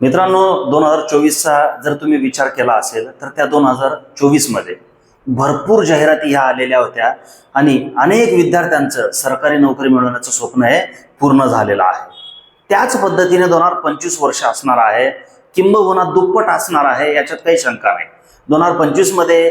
मित्रांनो दोन हजार चोवीसचा जर तुम्ही विचार केला असेल तर त्या दोन हजार चोवीसमध्ये भरपूर जाहिराती ह्या आलेल्या होत्या आणि अनेक विद्यार्थ्यांचं सरकारी नोकरी मिळवण्याचं स्वप्न हे पूर्ण झालेलं आहे. त्याच पद्धतीने दोन हजार पंचवीस वर्ष असणार आहे किंबहुना दुप्पट असणार आहे याच्यात काही शंका नाही. दोन हजार पंचवीसमध्ये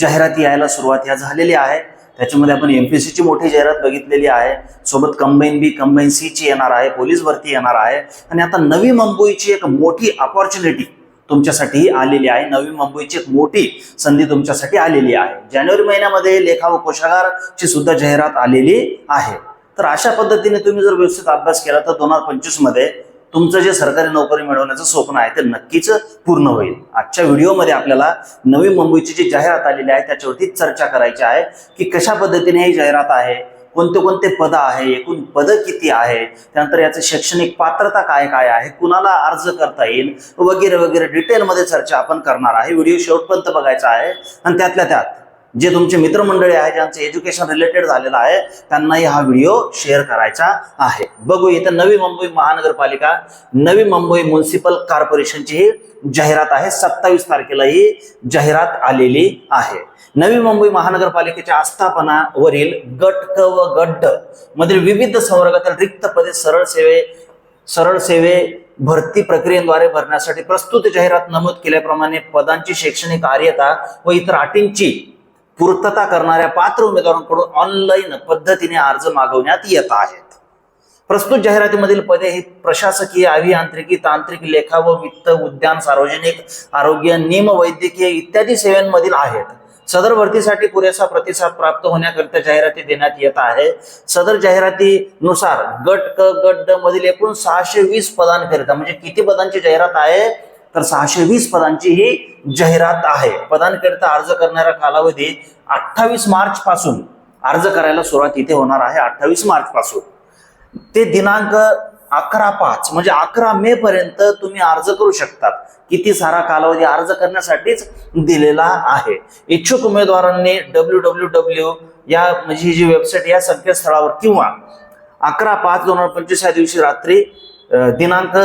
जाहिराती यायला सुरुवात ह्या झालेली आहे. त्याच्यामध्ये आपण एम पी सी ची मोठी जाहिरात बघितलेली आहे. सोबत कंबाईन बी कंबाईन सी ची येणार आहे पोलीस भरती येणार आहे. आणि आता नवी मुंबईची एक मोठी अपॉर्च्युनिटी तुमच्यासाठी आलेली आहे. नवी मुंबईची एक मोठी संधी तुमच्यासाठी आलेली आहे. जानेवारी महिन्यामध्ये लेखा व कोशागारची सुद्धा जाहिरात आलेली आहे. तर अशा पद्धतीने तुम्ही जर व्यवस्थित अभ्यास केला तर दोन हजार पंचवीसमध्ये तुमचं जे सरकारी नोकरी मिळवण्याचं स्वप्न आहे ते नक्कीच पूर्ण होईल. आजच्या व्हिडिओमध्ये आपल्याला नवी मुंबईची जी जाहिरात आलेली आहे त्याच्यावरती चर्चा करायची आहे की कशा पद्धतीने ही जाहिरात आहे कोणते कोणते पद आहे एकूण पद किती आहे त्यानंतर याचं शैक्षणिक पात्रता काय काय आहे कुणाला अर्ज करता येईल वगैरे वगैरे डिटेलमध्ये चर्चा आपण करणार आहे. व्हिडिओ शेवटपर्यंत बघायचा आहे आणि त्यातल्या त्यात जे तुमचे मित्रमंडळी आहे ज्यांचं एज्युकेशन रिलेटेड झालेलं आहे त्यांनाही हा व्हिडिओ शेअर करायचा आहे. बघू इथं नवी मुंबई महानगरपालिका नवी मुंबई म्युन्सिपल कॉर्पोरेशनची ही जाहिरात आहे. सत्तावीस तारखेला ही जाहिरात आलेली आहे. नवी मुंबई महानगरपालिकेच्या आस्थापनावरील गट क व गड्ड मधील विविध संवर्गातील रिक्त पदे सरळ सेवे सरळ सेवे भरती प्रक्रियेद्वारे भरण्यासाठी प्रस्तुत जाहिरात नमूद केल्याप्रमाणे पदांची शैक्षणिक आर्यता व इतर अटींची पूर्तता करणाऱ्या पात्र उमेदवारांकडून ऑनलाईन पद्धतीने अर्ज मागवण्यात येत आहेत. प्रस्तुत जाहिरातीमधील पदे ही प्रशासकीय अभियांत्रिकी तांत्रिक लेखा व वित्त उद्यान सार्वजनिक आरोग्य निम वैद्यकीय इत्यादी सेवांमधील आहेत. सदर भरतीसाठी पुरेसा प्रतिसाद प्राप्त होण्याकरिता जाहिराती देण्यात येत आहे. सदर जाहिरातीनुसार गट क गट ड मधील एकूण सहाशे वीस पदांकरिता म्हणजे किती पदांची जाहिरात आहे? तर सहाशे वीस पदांची ही जाहिरात आहे. पदांकरिता अर्ज करणारा कालावधी अठ्ठावीस मार्च पासून अर्ज करायला सुरुवात इथे होणार आहे अठ्ठावीस मार्च पासून. ते दिनांक अकरा पाच म्हणजे अकरा मे पर्यंत तुम्ही अर्ज करू शकतात. किती सारा कालावधी अर्ज करण्यासाठीच दिलेला आहे. इच्छुक उमेदवारांनी डब्ल्यू डब्ल्यू डब्ल्यू या म्हणजे ही जी वेबसाईट या संकेतस्थळावर किंवा अकरा पाच दोन हजार पंचवीस या दिवशी रात्री दिनांक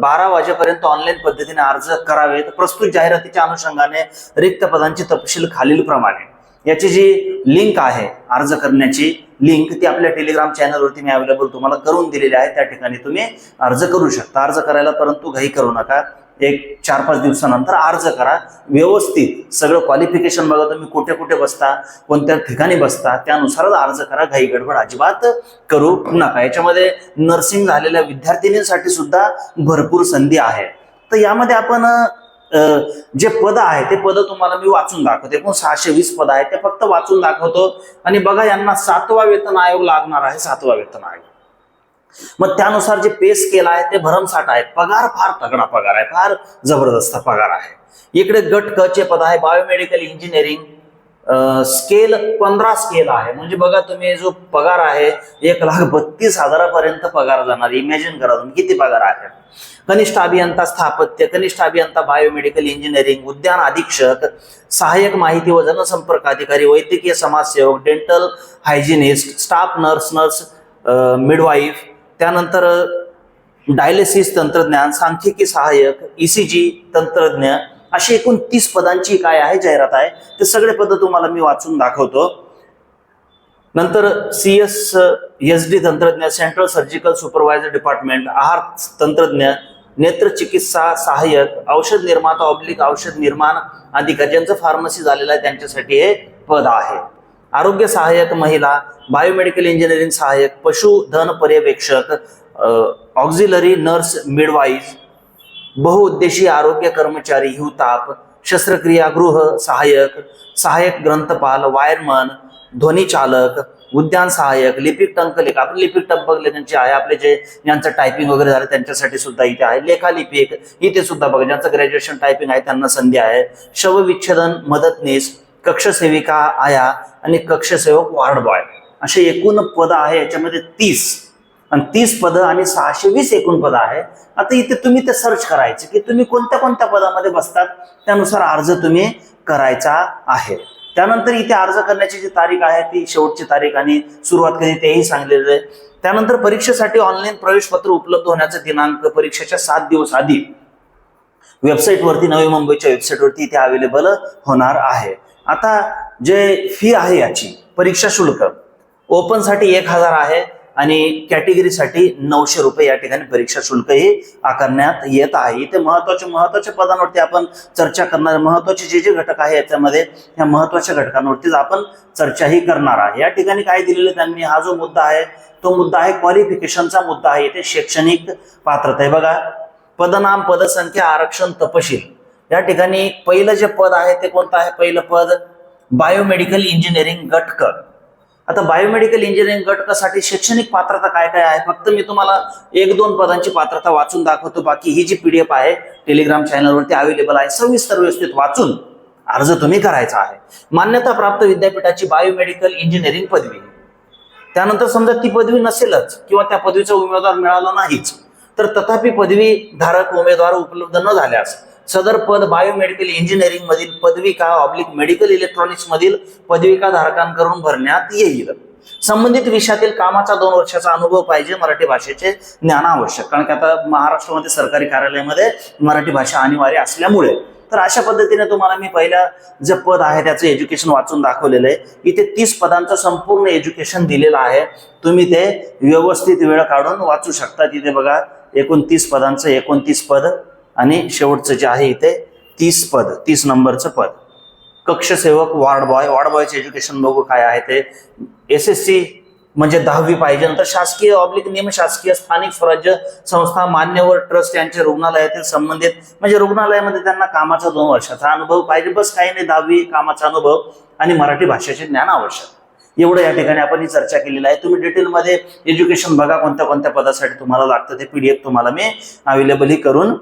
बारा वाजेपर्यंत ऑनलाईन पद्धतीने अर्ज करावेत प्रस्तुत जाहिरातीच्या अनुषंगाने रिक्त पदांची तपशील खालील प्रमाणे. याची जी लिंक आहे अर्ज करण्याची लिंक ती आपल्या टेलिग्राम चॅनलवरती मी अवेलेबल तुम्हाला करून दिलेली आहे. त्या ठिकाणी तुम्ही अर्ज करू शकता. अर्ज करायला परंतु घाई करू नका. एक चार पाच दिवसानंतर अर्ज करा. व्यवस्थित सगळं क्वालिफिकेशन बघा तुम्ही कुठे कुठे बसता कोणत्या ठिकाणी बसता त्यानुसारच अर्ज करा. घाई गडबड अजिबात करू नका. याच्यामध्ये नर्सिंग झालेल्या विद्यार्थिनींसाठी सुद्धा भरपूर संधी आहे. तर यामध्ये आपण जे पद आहे ते पद तुम्हाला मी वाचून दाखवतो. एकूण सहाशे वीस पद आहे. ते फक्त वाचून दाखवतो. आणि बघा यांना सातवा वेतन आयोग लागणार आहे. सातवा वेतन आयोग. मग त्यानुसार जे पे स्केल आहे ते भरमसाठ आहे. पगार फार तगडा पगार आहे फार जबरदस्त पगार आहे. इकडे गट क चे पद आहे बायोमेडिकल इंजिनिअरिंग स्केल पंधरा स्केल आहे. म्हणजे बघा तुम्ही जो पगार आहे एक लाख बत्तीस हजारापर्यंत पगार जाणार. इमॅजिन करा तुम्ही किती पगार आहे? कनिष्ठ अभियंता स्थापत्य कनिष्ठ अभियंता बायोमेडिकल इंजिनिअरिंग उद्यान अधीक्षक सहाय्यक माहिती व जनसंपर्क अधिकारी वैद्यकीय समाजसेवक dental hygienist staff nurse nurse midwife त्यानंतर डायलिसिस तंत्रज्ञान सांख्यिकी सहाय्यक ईसीजी तंत्रज्ञ अशी एकूण तीस पदांची काय आहे जाहिरात आहे ते सगळे पद तुम्हाला मी वाचून दाखवतो. नंतर सी एस एस डी तंत्रज्ञ सेंट्रल सर्जिकल सुपरवायझर डिपार्टमेंट आहार तंत्रज्ञ नेत्र चिकित्सा सहाय्यक औषध निर्माता ऑब्लिक औषध निर्माण अधिकारी ज्यांचं फार्मसी झालेलं आहे त्यांच्यासाठी हे पद आहे. आरोग्य सहाय्यक महिला बायोमेडिकल इंजिनिअरिंग सहाय्यक पशुधन पर्यवेक्षक ऑक्झिलरी नर्स मिडवाईज बहुउद्देशीय आरोग्य कर्मचारी हिवताप शस्त्रक्रियागृह सहाय्यक सहाय्यक ग्रंथपाल वायरमन ध्वनीचालक उद्यान सहाय्यक लिपिक टंकलेख आपले लिपिक टंकलेख ज्यांचे आहे आपले जे ज्यांचं टायपिंग वगैरे झालं त्यांच्यासाठी सुद्धा इथे आहे लेखालिपिक इथे सुद्धा बघा ज्यांचं ग्रॅज्युएशन टायपिंग आहे त्यांना संधी आहे शवविच्छेदन मदतनीस कक्षसेविका आया आणि कक्षसेवक वार्ड बॉय. असे एकूण पद आहे याच्यामध्ये तीस. आणि तीस पदं आणि सहाशे वीस एकूण पदं आहे. आता इथे तुम्ही ते सर्च करायचे की तुम्ही कोणत्या कोणत्या पदामध्ये बसतात त्यानुसार अर्ज तुम्ही करायचा आहे. त्यानंतर इथे अर्ज करण्याची जी तारीख आहे ती शेवटची तारीख आणि सुरुवात कधी तेही सांगलेलं आहे. त्यानंतर परीक्षेसाठी ऑनलाईन प्रवेशपत्र उपलब्ध होण्याचा दिनांक परीक्षेच्या सात दिवस आधी. वेबसाईटवरती नवी मुंबईच्या वेबसाईटवरती इथे अवेलेबल होणार आहे. आता जे फी आहे याची परीक्षा शुल्क ओपनसाठी एक हजार आहे आणि कॅटेगरीसाठी नऊशे रुपये या ठिकाणी परीक्षा शुल्कही आकारण्यात येत आहे. इथे महत्त्वाचे महत्त्वाच्या पदांवरती आपण चर्चा करणार महत्त्वाचे जे जे घटक आहे याच्यामध्ये या महत्त्वाच्या घटकांवरतीच आपण चर्चाही करणार आहे. या ठिकाणी काय दिलेलं त्यांनी हा जो मुद्दा आहे तो मुद्दा आहे क्वालिफिकेशनचा मुद्दा आहे. इथे शैक्षणिक पात्रता आहे. बघा पदनाम पदसंख्या आरक्षण तपशील. या ठिकाणी पहिलं जे पद आहे ते कोणतं आहे? पहिलं पद बायोमेडिकल इंजिनिअरिंग गटक आता बायोमेडिकल इंजिनिअरिंग गटकासाठी शैक्षणिक पात्रता काय काय आहे? फक्त मी तुम्हाला एक दोन पदांची पात्रता वाचून दाखवतो. बाकी ही जी पीडीएफ आहे टेलिग्राम चॅनलवरती अवेलेबल आहे. सविस्तर व्यवस्थित वाचून अर्ज तुम्ही करायचा आहे. मान्यता प्राप्त विद्यापीठाची बायोमेडिकल इंजिनिअरिंग पदवी. त्यानंतर समजा ती पदवी नसेलच किंवा त्या पदवीचा उमेदवार मिळाला नाहीच तर तथापि पदवी धारक उमेदवार उपलब्ध न झाल्यास सदर पद बायोमेडिकल इंजिनिअरिंग मधील पदविका ऑब्लिक मेडिकल इलेक्ट्रॉनिक्स मधील पदविका धारकांकडून भरण्यात येईल. संबंधित विषयातील कामाचा दोन वर्षाचा अनुभव पाहिजे मराठी भाषेचे ज्ञान आवश्यक. कारण की आता महाराष्ट्रामध्ये सरकारी कार्यालयामध्ये मराठी भाषा अनिवार्य असल्यामुळे. तर अशा पद्धतीने तुम्हाला मी पहिल्या जे पद आहे त्याचं एज्युकेशन वाचून दाखवलेलं आहे. इथे तीस पदांचं संपूर्ण एज्युकेशन दिलेलं आहे. तुम्ही ते व्यवस्थित वेळ काढून वाचू शकता. तिथे बघा एकोणतीस पदांचं एकोणतीस पद आणि शेवटचं जे आहे इथे तीस पद तीस नंबरचं पद. कक्षसेवक वार्ड बॉय वार्ड बॉयचे एज्युकेशन बघू काय आहे ते. एस एस सी म्हणजे दहावी पाहिजे नंतर शासकीय ऑब्लिक निमशासकीय स्थानिक स्वराज्य संस्था मान्यवर ट्रस्ट यांचे रुग्णालयातील संबंधित म्हणजे रुग्णालयामध्ये त्यांना कामाचा दोन वर्षाचा अनुभव पाहिजे. बस काही नाही दहावी कामाचा अनुभव आणि मराठी भाषेचे ज्ञान आवश्यक. एवढं या ठिकाणी आपण ही चर्चा केलेली आहे. तुम्ही डिटेलमध्ये एज्युकेशन बघा कोणत्या कोणत्या पदासाठी तुम्हाला लागतं ते पीडीएफ तुम्हाला मी अवेलेबल ही करून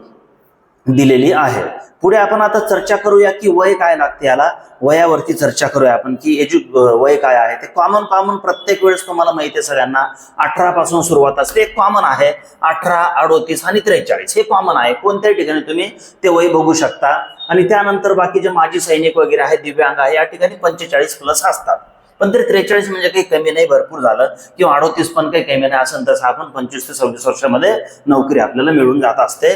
दिलेली आहे. पुढे आपण आता चर्चा करूया की वय काय लागते याला. वयावरती चर्चा करूया आपण की एज्यु वय काय आहे. ते कॉमन कॉमन प्रत्येक वेळेस तुम्हाला माहिती आहे सगळ्यांना. अठरा पासून सुरुवात असते. एक कॉमन आहे. अठरा अडोतीस आणि त्रेचाळीस. हे कॉमन आहे. कोणत्याही ठिकाणी तुम्ही ते वय बघू शकता. आणि त्यानंतर बाकी जे माजी सैनिक वगैरे आहे दिव्यांग आहे या ठिकाणी पंचेचाळीस प्लस असतात. पण तरी त्रेचाळीस म्हणजे काही कमी नाही भरपूर झालं. किंवा अडोतीस पण काही कमी नाही. असं तसं आपण पंचवीस ते सव्वीस वर्षामध्ये नोकरी आपल्याला मिळून जात असते.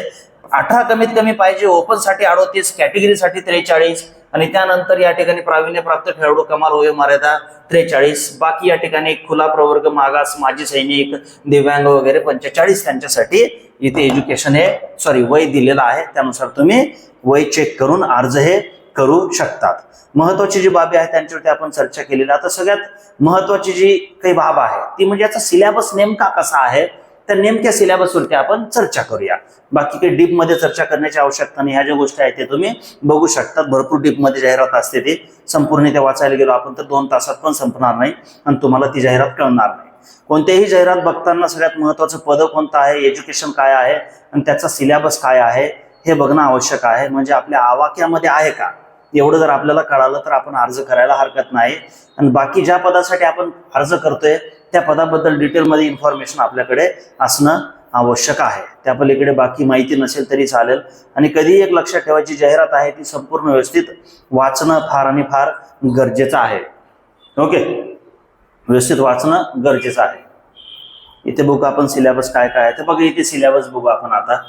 अठरा कमीत कमी पाहिजे. ओपनसाठी अडोतीस कॅटेगरीसाठी त्रेचाळीस आणि त्यानंतर या ठिकाणी प्रावीण्यप्राप्त खेळाडू कमाल वय मर्यादा त्रेचाळीस. बाकी या ठिकाणी खुला प्रवर्ग मागास माजी सैनिक दिव्यांग वगैरे पंचेचाळीस त्यांच्यासाठी इथे एज्युकेशन हे सॉरी वय दिलेलं आहे. त्यानुसार तुम्ही वय चेक करून अर्ज हे करू शकतात. महत्वाची जी बाबी आहे त्यांच्यावरती आपण चर्चा केलेली आता सगळ्यात महत्वाची जी काही बाब आहे ती म्हणजे याचा सिलेबस नेमका कसा आहे? त्या नेमक्या सिलेबसवरती आपण चर्चा करूया. बाकी काही डीपमध्ये चर्चा करण्याची आवश्यकता नाही. ह्या ज्या गोष्टी आहेत ते तुम्ही बघू शकतात भरपूर डीपमध्ये जाहिरात असते ती. संपूर्ण ते वाचायला गेलो आपण तर दोन तासात पण संपणार नाही आणि तुम्हाला ती जाहिरात कळणार नाही. कोणत्याही जाहिरात बघताना सगळ्यात महत्वाचं पद कोणतं आहे? एज्युकेशन काय आहे? आणि त्याचा सिलेबस काय आहे? हे बघणं आवश्यक आहे. म्हणजे आपल्या आवाक्यामध्ये आहे का? एवढं जर आपल्याला कळालं तर आपण अर्ज करायला हरकत नाही. आणि बाकी ज्या पदासाठी आपण अर्ज करतोय त्या पदाबद्दल डिटेलमध्ये इन्फॉर्मेशन आपल्याकडे असणं आवश्यक आहे. त्या पलीकडे बाकी माहिती नसेल तरी चालेल. आणि कधीही एक लक्षात ठेवायची जाहिरात आहे ती संपूर्ण व्यवस्थित वाचणं फार आणि फार गरजेचं आहे. ओके? व्यवस्थित वाचणं गरजेचं आहे. इथे बघू आपण सिलेबस काय काय आहे. तर बघा इथे सिलेबस बघू आपण आता.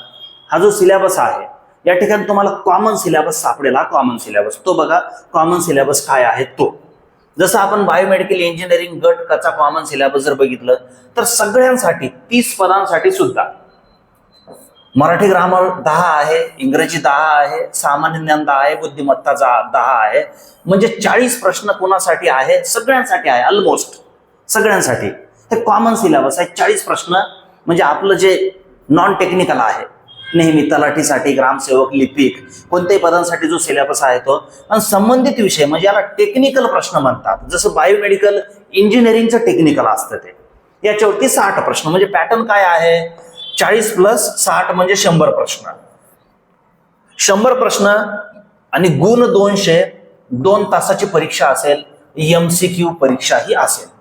हा जो सिलेबस आहे या ठिकाणी तुम्हाला कॉमन सिलेबस सापडेल. हा कॉमन सिलेबस तो बघा कॉमन सिलेबस काय आहे तो. जसं आपण बायोमेडिकल इंजिनिअरिंग गट कचा कॉमन सिलेबस जर बघितलं तर सगळ्यांसाठी तीस पदांसाठी सुद्धा. मराठी ग्रामर दहा आहे इंग्रजी दहा आहे सामान्य ज्ञान दहा आहे बुद्धिमत्ताचा दहा आहे. म्हणजे चाळीस प्रश्न कोणासाठी आहे? सगळ्यांसाठी आहे ऑलमोस्ट सगळ्यांसाठी. हे कॉमन सिलेबस आहे चाळीस प्रश्न. म्हणजे आपलं जे नॉन टेक्निकल आहे नेहमी तलाठीसाठी ग्रामसेवक लिपिक कोणत्याही पदांसाठी जो सिलेबस आहे तो. आणि संबंधित विषय म्हणजे याला टेक्निकल प्रश्न म्हणतात. जसं बायोमेडिकल इंजिनिअरिंगचं टेक्निकल असतं ते. याच्यावरती साठ प्रश्न म्हणजे पॅटर्न काय आहे? चाळीस प्लस साठ म्हणजे शंभर प्रश्न. शंभर प्रश्न आणि गुण दोनशे दोन तासाची परीक्षा असेल एम सी क्यू परीक्षा ही असेल.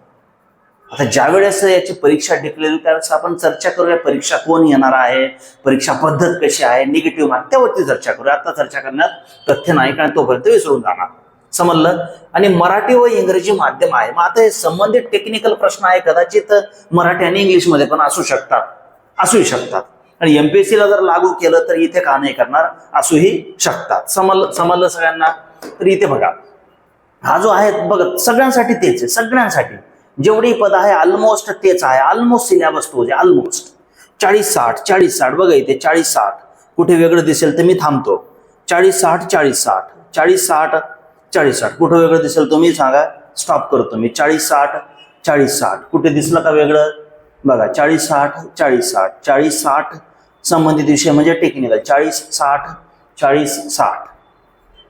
आता ज्या वेळेस याची परीक्षा डिक्लेअर त्यावेळेस आपण चर्चा करूया परीक्षा कोण येणार आहे परीक्षा पद्धत कशी आहे निगेटिव्ह मार्क त्यावरती चर्चा करूया. आता चर्चा करण्यात तथ्य नाही कारण तोपर्यंत विसरून जाणार. समजलं? आणि मराठी व इंग्रजी माध्यम आहे. मग आता हे संबंधित टेक्निकल प्रश्न आहे कदाचित मराठी आणि इंग्लिशमध्ये पण असू शकतात. असूही शकतात. आणि एमपीएससी ला जर लागू केलं तर इथे का नाही करणार? असूही शकतात. समजलं? समजलं सगळ्यांना? तर इथे बघा. हा जो आहे बघा सगळ्यांसाठी तेच आहे. सगळ्यांसाठी. जेवढी पद आहे ऑलमोस्ट तेच आहे. ऑलमोस्ट सिलेबस तोच आहे ऑलमोस्ट चाळीस साठ चाळीस साठ. बघा इथे चाळीस साठ. कुठे वेगळं दिसेल तर मी थांबतो. चाळीस साठ चाळीस साठ. चाळीस साठ चाळीस साठ. कुठं वेगळं दिसेल तुम्ही सांगा. स्टॉप करतो मी. चाळीस साठ चाळीस साठ. कुठे दिसलं का वेगळं? बघा चाळीस साठ चाळीस साठ. चाळीस साठ संबंधित विषय म्हणजे टेक्निकल चाळीस साठ चाळीस साठ.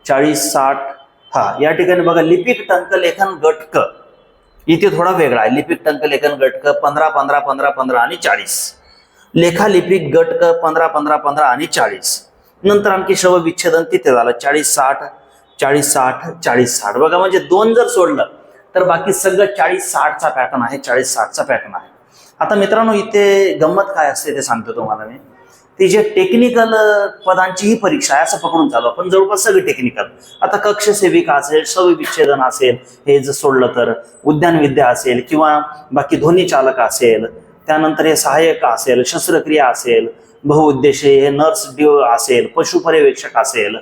चाळीस साठ हा. या ठिकाणी बघा लिपिक टंक लेखन गटक इथे थोडा वेगळा आहे. लिपिक टंक लेखन गटक पंधरा पंधरा पंधरा पंधरा आणि चाळीस. लेखा लिपिक गटक पंधरा पंधरा पंधरा आणि चाळीस. नंतर आणखी शव विच्छेदन तिथे झालं. चाळीस साठ चाळीस साठ चाळीस साठ. बघा म्हणजे दोन जर सोडलं तर बाकी सगळं चाळीस साठचा पॅटर्न आहे. चाळीस साठचा पॅटर्न आहे. आता मित्रांनो इथे गंमत काय असते ते सांगतो तुम्हाला मी. ती जे टेक्निकल पदांची ही परीक्षा आहे असं पकडून चालू आपण जवळपास सगळी टेक्निकल आता कक्ष सेविका असेल विच्छेदन असेल हे जर सोडलं तर उद्यान विद्या असेल किंवा बाकी ध्वनी चालक असेल त्यानंतर हे सहाय्यक असेल शस्त्रक्रिया असेल बहुउद्देशीय हे नर्स ड्यू असेल पशुपर्यवेक्षक असेल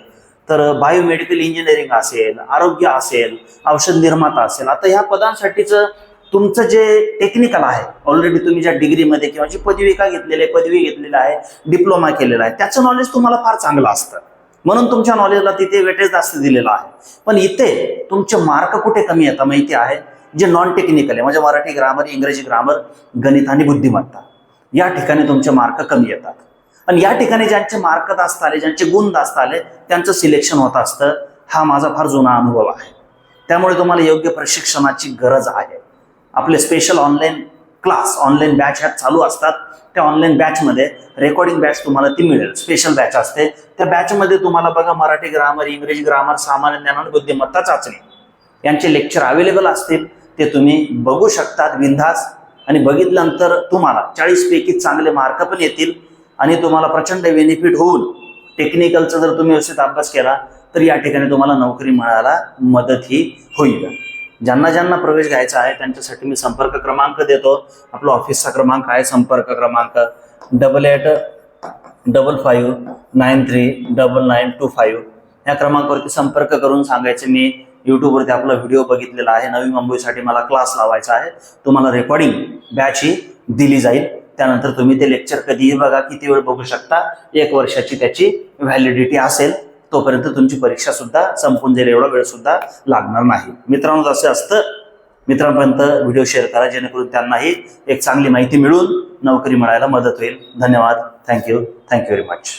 तर बायोमेडिकल इंजिनिअरिंग असेल आरोग्य असेल औषध निर्माता असेल. आता ह्या पदांसाठीच तुमचं जे टेक्निकल आहे ऑलरेडी तुम्ही ज्या डिग्रीमध्ये किंवा जी पदविका घेतलेली आहे पदवी घेतलेली आहे डिप्लोमा केलेला आहे त्याचं नॉलेज तुम्हाला फार चांगलं असतं. म्हणून तुमच्या नॉलेजला तिथे वेटेज जास्त दिलेलं आहे. पण इथे तुमचे मार्क कुठे कमी येतात माहिती आहे? जे नॉन टेक्निकल आहे म्हणजे मराठी ग्रामर इंग्रजी ग्रामर गणित आणि बुद्धिमत्ता. या ठिकाणी तुमचे मार्क कमी येतात. आणि या ठिकाणी ज्यांचे मार्क जास्त आले ज्यांचे गुण जास्त आले त्यांचं सिलेक्शन होत असतं. हा माझा फार जुना अनुभव आहे. त्यामुळे तुम्हाला योग्य प्रशिक्षणाची गरज आहे. आपले special online class online batch ह्या चालू असतात. त्या ऑनलाईन बॅचमध्ये रेकॉर्डिंग बॅच तुम्हाला ती मिळेल. स्पेशल बॅच असते. त्या बॅचमध्ये तुम्हाला बघा मराठी ग्रामर इंग्रजी ग्रामर सामान्य ज्ञान आणि बुद्धिमत्ता चाचणी. यांचे लेक्चर अवेलेबल असतील. ते तुम्ही बघू शकतात विंधास आणि बघितल्यानंतर तुम्हाला चाळीसपैकी चांगले मार्क पण येतील. आणि तुम्हाला प्रचंड बेनिफिट होऊन टेक्निकलचा जर तुम्ही व्यवस्थित अभ्यास केला तर या ठिकाणी तुम्हाला नोकरी मिळायला मदतही होईल. ज्यांना ज्यांना प्रवेश घ्यायचा आहे त्यांच्यासाठी मी संपर्क क्रमांक देतो. आपला ऑफिसचा क्रमांक आहे संपर्क क्रमांक double eight double five nine three double nine two five या क्रमांकावरती संपर्क करून सांगायचे मी यूट्यूबवरती आपला व्हिडिओ बघितलेला आहे. नवी मुंबईसाठी मला क्लास लावायचा आहे. तुम्हाला रेकॉर्डिंग बॅच ही दिली जाईल. त्यानंतर तुम्ही ते लेक्चर कधीही बघा किती वेळ बघू शकता. एक वर्षाची त्याची व्हॅलिडिटी असेल. तोपर्यंत तुमची परीक्षा सुद्धा संपून जाईल एवढा वेळ सुद्धा लागणार नाही. मित्रांनो असं असतं मित्रांपर्यंत व्हिडिओ शेअर करा जेणेकरून त्यांनाही एक चांगली माहिती मिळून नोकरी मिळायला मदत होईल. धन्यवाद. Thank you thank you very much